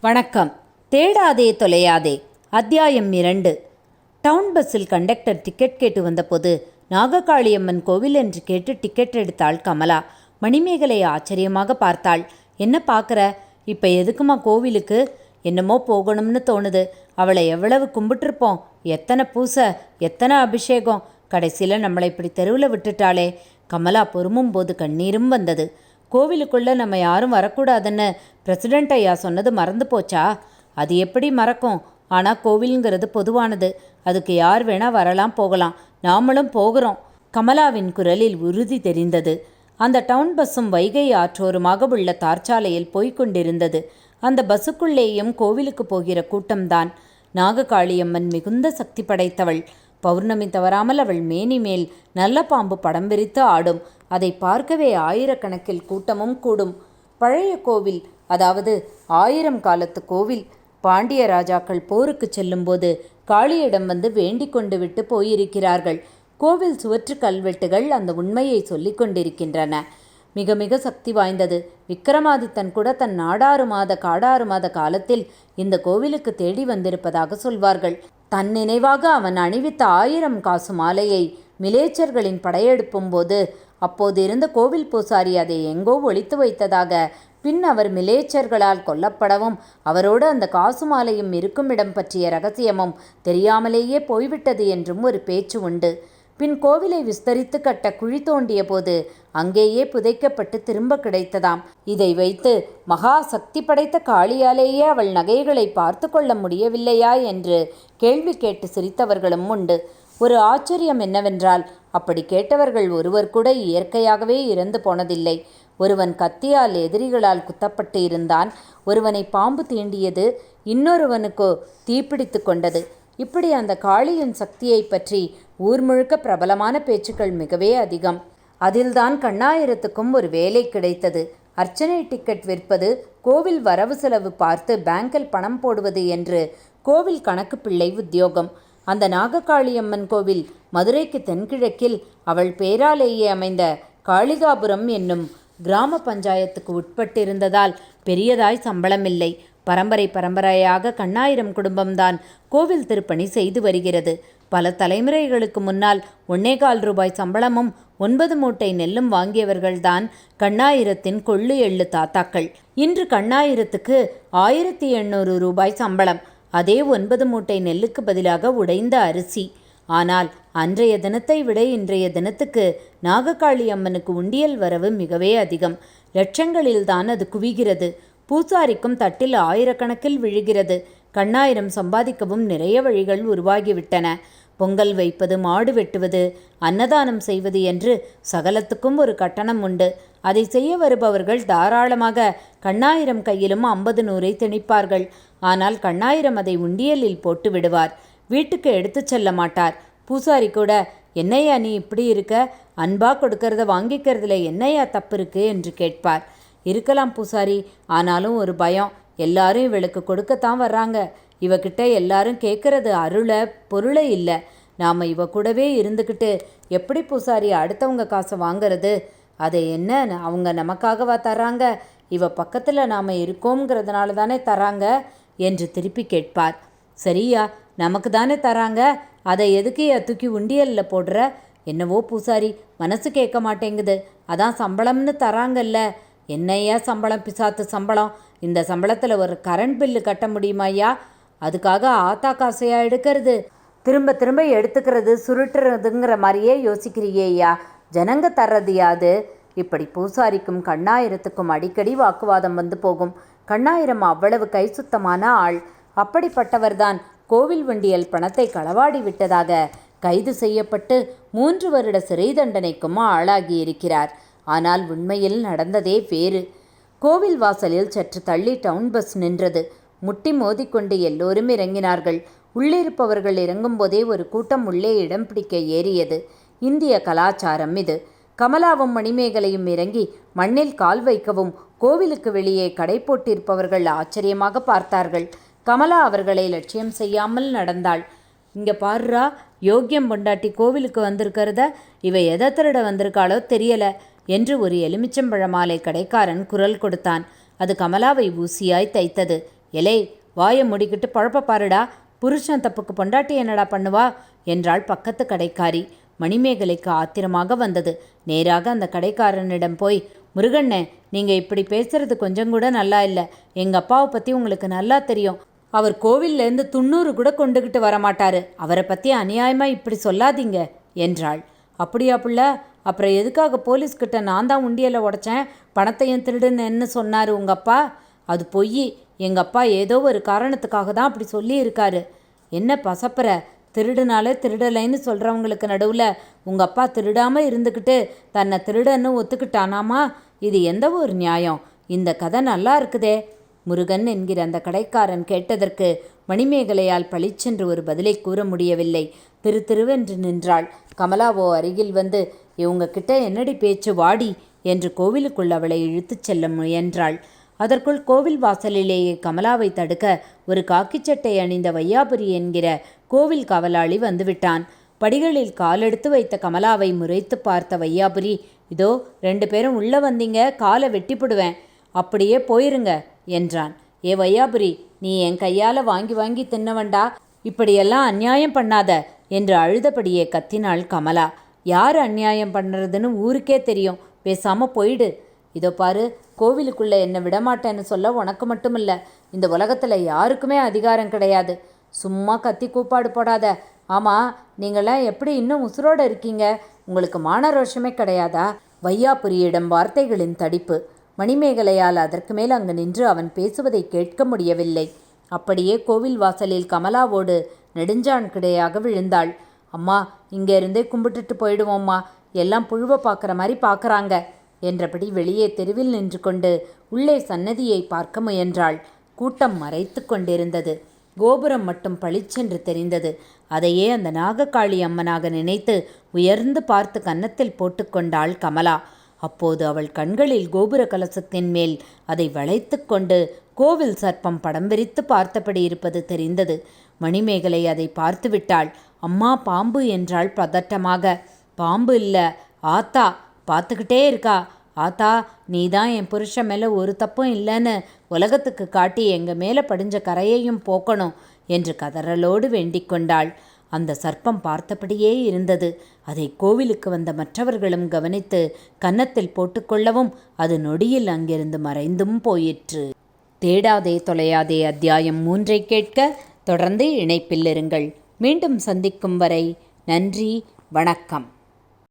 வணக்கம். தேடாதே தொலையாதே. அத்தியாயம் இரண்டு. டவுன் பஸ்ஸில் கண்டக்டர் டிக்கெட் கேட்டு வந்தபோது நாககாளியம்மன் கோவில் என்று கேட்டு டிக்கெட் எடுத்தாள் கமலா. மணிமேகலை ஆச்சரியமாக பார்த்தாள். என்ன பார்க்குற? இப்போ எதுக்குமா கோவிலுக்கு? என்னமோ போகணும்னு தோணுது. அவளை எவ்வளவு கும்பிட்டுருப்போம். எத்தனை பூசை எத்தனை அபிஷேகம். கடைசியில் நம்மளை இப்படி தெருவில் விட்டுட்டாளே. கமலா பொறுமும் போது கண்ணீரும் வந்தது. கோவிலுக்குள்ளே நம்ம யாரும் வரக்கூடாதுன்னு பிரசிடெண்ட் ஐயா சொன்னது மறந்து போச்சா? அது எப்படி மறக்கும்? ஆனால் கோவிலுங்கிறது பொதுவானது. அதுக்கு யார் வேணால் வரலாம் போகலாம். நாமளும் போகிறோம். கமலாவின் குரலில் உறுதி தெரிந்தது. அந்த டவுன் பஸ்ஸும் வைகை ஆற்றோருமாக உள்ள தார்ச்சாலையில் போய்க் கொண்டிருந்தது. அந்த பஸ்ஸுக்குள்ளேயும் கோவிலுக்கு போகிற கூட்டம்தான். நாககாளியம்மன் மிகுந்த சக்தி படைத்தவள். பௌர்ணமி தவறாமல் அவள் மேனி மேல் நல்ல பாம்பு படம் விரித்து ஆடும். அதை பார்க்கவே ஆயிரக்கணக்கில் கூட்டமும் கூடும். பழைய கோவில் அதாவது ஆயிரம் காலத்து கோவில் பாண்டிய ராஜாக்கள் போருக்கு செல்லும்போது காளியிடம் வந்து வேண்டிக் கொண்டு விட்டு போயிருக்கிறார்கள். கோவில் சுவற்று கல்வெட்டுகள் அந்த உண்மையை சொல்லிக் கொண்டிருக்கின்றன. மிக மிக சக்தி வாய்ந்தது. விக்ரமாதித்தன் கூட தன் நாடாறு மாத காடாறு மாத காலத்தில் இந்த கோவிலுக்கு தேடி வந்திருப்பதாக சொல்வார்கள். தன் நினைவாக அவன் அணிவித்த ஆயிரம் காசு மாலையை மிலேச்சர்களின் படையெடுப்பும் போது அப்போது இருந்த கோவில் பூசாரி அதை எங்கோ ஒழித்து வைத்ததாக பின் அவர் மிலேச்சர்களால் கொல்லப்படவும் அவரோடு அந்த காசு மாலையும் இருக்கும் இடம் பற்றிய ரகசியமும் தெரியாமலேயே போய்விட்டது என்றும் ஒரு பேச்சு உண்டு. பின் கோவிலை விஸ்தரித்து கட்ட குழி தோண்டிய போது அங்கேயே புதைக்கப்பட்டு திரும்ப கிடைத்ததாம். இதை வைத்து மகா சக்தி படைத்த காளியாலேயே அவள் நகைகளை பார்த்து கொள்ள முடியவில்லையா என்று கேள்வி கேட்டு சிரித்தவர்களும் உண்டு. ஒரு ஆச்சரியம் என்னவென்றால் அப்படி கேட்டவர்கள் ஒருவர் கூட இயற்கையாகவே இறந்து போனதில்லை. ஒருவன் கத்தியால் எதிரிகளால் குத்தப்பட்டு இருந்தான். ஒருவனை பாம்பு தீண்டியது இன்னொருவனுக்கு தீப்பிடித்து கொண்டது. இப்படி அந்த காளியின் சக்தியை பற்றி ஊர் முழுக்க பிரபலமான பேச்சுக்கள் மிகவே அதிகம். அதில்தான் கண்ணாயிரத்துக்கும் ஒரு வேலை கிடைத்தது. அர்ச்சனை டிக்கெட் விற்பது கோவில் வரவு செலவு பார்த்து பேங்கில் பணம் போடுவது என்று கோவில் கணக்கு பிள்ளை உத்தியோகம். அந்த நாககாளியம்மன் கோவில் மதுரைக்கு தென்கிழக்கில் அவள் பேராலேயே அமைந்த காளிகாபுரம் என்னும் கிராம பஞ்சாயத்துக்கு உட்பட்டிருந்ததால் பெரியதாய் சம்பளமில்லை. பரம்பரை பரம்பரையாக கண்ணாயிரம் குடும்பம்தான் கோவில் திருப்பணி செய்து வருகிறது. பல தலைமுறைகளுக்கு முன்னால் ஒன்னேகால் ரூபாய் சம்பளமும் ஒன்பது மூட்டை நெல்லும் வாங்கியவர்கள்தான் கண்ணாயிரத்தின் கொள்ளு எள்ளு தாத்தாக்கள். இன்று கண்ணாயிரத்துக்கு ஆயிரத்தி எண்ணூறு ரூபாய் சம்பளம். அதே ஒன்பது மூட்டை நெல்லுக்கு பதிலாக உடைந்த அரிசி. ஆனால் அன்றைய தினத்தை விட இன்றைய தினத்துக்கு நாககாளி அம்மனுக்கு உண்டியல் வரவு மிகவே அதிகம். லட்சங்களில்தான் அது குவிகிறது. பூசாரிக்கும் தட்டில் ஆயிரக்கணக்கில் விழுகிறது. கண்ணாயிரம் சம்பாதிக்கவும் நிறைய வழிகள் உருவாகிவிட்டன. பொங்கல் வைப்பது மாடு வெட்டுவது அன்னதானம் செய்வது என்று சகலத்துக்கும் ஒரு கட்டணம் உண்டு. அதை செய்ய வருபவர்கள் தாராளமாக கண்ணாயிரம் கையிலும் ஐம்பது நூறை திணிப்பார்கள். ஆனால் கண்ணாயிரம் அதை உண்டியலில் போட்டு விடுவார். வீட்டுக்கு எடுத்து செல்ல மாட்டார். பூசாரி கூட என்னையா நீ இப்படி இருக்க? அன்பா கொடுக்கறத வாங்கிக்கிறதுல என்னையா தப்பு இருக்கு? என்று கேட்பார். இருக்கலாம் பூசாரி ஆனாலும் ஒரு பயம். எல்லாரும் இவளுக்கு கொடுக்கத்தான் வர்றாங்க. இவகிட்ட எல்லாரும் கேட்கறது அருளை பொருளை இல்லை. நாம் இவ கூடவே இருந்துக்கிட்டு எப்படி பூசாரி அடுத்தவங்க காசை வாங்கிறது? அதை என்ன அவங்க நமக்காகவா தர்றாங்க? இவ பக்கத்தில் நாம் இருக்கோங்கிறதுனால தானே தராங்க என்று திருப்பி கேட்பார். சரியா நமக்கு தானே தராங்க. அதை எதுக்கு தூக்கி உண்டியலில் போடுற? என்னவோ பூசாரி மனசு கேட்க மாட்டேங்குது. அதான் சம்பளம்னு தராங்கல்ல. என்னையா சம்பளம் பிசாத்து சம்பளம்? இந்த சம்பளத்தில் ஒரு கரண்ட் பில்லு கட்ட முடியுமாய்யா அதுக்காக ஆத்தா காசையாக எடுக்கிறது? திரும்ப திரும்ப எடுத்துக்கிறது சுருட்டுறதுங்கிற மாதிரியே யோசிக்கிறியேயா ஜனங்க தர்றது யாது? இப்படி பூசாரிக்கும் கண்ணாயிரத்துக்கும் அடிக்கடி வாக்குவாதம் வந்து போகும். கண்ணாயிரம் அவ்வளவு கை சுத்தமான ஆள். அப்படிப்பட்டவர்தான் கோவில் வண்டியில் பணத்தை களவாடி விட்டதாக கைது செய்யப்பட்டு மூன்று வருட சிறை தண்டனைக்கும் ஆளாகி இருக்கிறார் ஆனால் உண்மையில் நடந்ததே வேறு. கோவில் வாசலில் சற்று தள்ளி டவுன் பஸ் நின்றது. முட்டி மோதிக்கொண்டு எல்லோரும் இறங்கினார்கள். உள்ளிருப்பவர்கள் இறங்கும்போதே ஒரு கூட்டம் உள்ளே இடம் பிடிக்க ஏறியது. இந்திய கலாச்சாரம் இது. கமலாவும் மணிமேகலையும் இறங்கி மண்ணில் கால் வைக்கவும் கோவிலுக்கு வெளியே கடை போட்டிருப்பவர்கள் ஆச்சரியமாக பார்த்தார்கள். கமலா அவர்களை லட்சியம் செய்யாமல் நடந்தாள். இங்கே பாருறா யோக்கியம் பொண்டாட்டி கோவிலுக்கு வந்திருக்கிறத இவ எதை திருட வந்திருக்காளோ தெரியல என்று ஒரு எலுமிச்சம்பழ மாலை கடைக்காரன் குரல் கொடுத்தான். அது கமலாவை ஊசியாய் தைத்தது. எலே வாயை முடிக்கிட்டு பழப்ப பாருடா புருஷன் தப்புக்கு பொண்டாட்டி என்னடா பண்ணுவா? என்றாள் பக்கத்து கடைக்காரி. மணிமேகலைக்கு ஆத்திரமாக வந்தது. நேராக அந்த கடைக்காரனிடம் போய் முருகண்ணே நீங்கள் இப்படி பேசுறது கொஞ்சம் கூட நல்லா இல்லை. எங்கள் அப்பாவை பற்றி உங்களுக்கு நல்லா தெரியும். அவர் கோவில்லேருந்து துண்ணூறு கூட கொண்டுகிட்டு வரமாட்டாரு. அவரை பற்றி அநியாயமாக இப்படி சொல்லாதீங்க என்றாள். அப்படியா புள்ள அப்புறம் எதுக்காக போலீஸ்கிட்ட நான் தான் உண்டியலை உடைச்சேன் பணத்தையும் திருடுன்னு சொன்னார் உங்கள் அப்பா? அது பொய். எங்கள் அப்பா ஏதோ ஒரு காரணத்துக்காக தான் அப்படி சொல்லியிருக்காரு. என்ன பசப்புற திருடுனாலே திருடலைன்னு சொல்கிறவங்களுக்கு நடுவில் உங்கள் அப்பா திருடாமல் இருந்துக்கிட்டு தன்னை திருடன்னு ஒத்துக்கிட்டானாமா? இது எந்த ஒரு நியாயம்? இந்த கதை நல்லா இருக்குதே. முருகன் என்கிற அந்த கடைக்காரன் கேட்டதற்கு மணிமேகலையால் பளிச்சென்று ஒரு பதிலை கூற முடியவில்லை. திரு திருவென்று நின்றாள். கமலாவோ அருகில் வந்து இவங்க கிட்ட என்னடி பேச்சு? வாடி என்று கோவிலுக்குள் அவளை இழுத்துச் செல்ல முயன்றாள். அதற்குள் கோவில் வாசலிலேயே கமலாவை தடுக்க ஒரு காக்கிச்சட்டை அணிந்த வையாபுரி என்கிற கோவில் காவலாளி வந்துவிட்டான். படிகளில் காலெடுத்து வைத்த கமலாவை முறைத்து பார்த்த வையாபுரி இதோ ரெண்டு பேரும் உள்ளே வந்தீங்க காலை வெட்டிப்படுவேன். அப்படியே போயிருங்க. என்றான். ஏ வையாபுரி நீ என் கையால் வாங்கி வாங்கி தின்னவண்டா இப்படியெல்லாம் அநியாயம் பண்ணாத என்று அழுதபடியே கத்தினாள் கமலா. யார் அநியாயம் பண்ணுறதுன்னு ஊருக்கே தெரியும். பேசாமல் போயிடு. இதோ பாரு கோவிலுக்குள்ளே என்னை விடமாட்டேன்னு சொல்ல உனக்கு மட்டும் இல்லை இந்த உலகத்தில் யாருக்குமே அதிகாரம் கிடையாது. சும்மா கத்தி கூப்பாடு போடாத. ஆமாம் நீங்களாம் எப்படி இன்னும் உசுரோடு இருக்கீங்க? உங்களுக்கு மான ரோஷமே கிடையாதா? வையாபுரியிடம் வார்த்தைகளின் தடிப்பு. மணிமேகலையால் அதற்கு மேல் அங்கு நின்று அவன் பேசுவதை கேட்க முடியவில்லை. அப்படியே கோவில் வாசலில் கமலாவோடு நெடுஞ்சான் கிடையாக விழுந்தாள். அம்மா இங்கே இருந்தே கும்பிட்டுட்டு போயிடுவோம்மா. எல்லாம் புழுவை பார்க்குற மாதிரி பார்க்குறாங்க என்றபடி வெளியே தெருவில் நின்று கொண்டு உள்ளே சன்னதியை பார்க்க முயன்றாள். கூட்டம் மறைத்து கொண்டிருந்தது. கோபுரம் மட்டும் பளிச்சென்று தெரிந்தது. அதையே அந்த நாகக்காளி அம்மனாக நினைத்து உயர்ந்து பார்த்து கன்னத்தில் போட்டுக்கொண்டாள் கமலா. அப்போது அவள் கண்களில் கோபுர கலசத்தின் மேல் அதை வளைத்து கொண்டு கோவில் சர்ப்பம் படம் விரித்து பார்த்தபடி இருப்பது தெரிந்தது. மணிமேகலை அதை பார்த்து விட்டாள். அம்மா பாம்பு என்றாள் பதட்டமாக. பாம்பு இல்லை. ஆத்தா பார்த்துக்கிட்டே இருக்கா. ஆத்தா நீ தான் என் புருஷன் மேலே ஒரு தப்பும் இல்லைன்னு உலகத்துக்கு காட்டி எங்கள் மேலே படிஞ்ச கரையையும் போக்கணும் என்று கதறலோடு வேண்டிக் கொண்டாள். அந்த சர்ப்பம் பார்த்தபடியே இருந்தது. அதை கோவிலுக்கு வந்த மற்றவர்களும் கவனித்து கன்னத்தில் போட்டுக்கொள்ளவும் அது நொடியில் அங்கிருந்து மறைந்தும் போயிற்று. தேடாதே தொலையாதே அத்தியாயம் மூன்றை கேட்க தொடர்ந்து இணைப்பில் இருங்கள். மீண்டும் சந்திக்கும் வரை நன்றி வணக்கம்.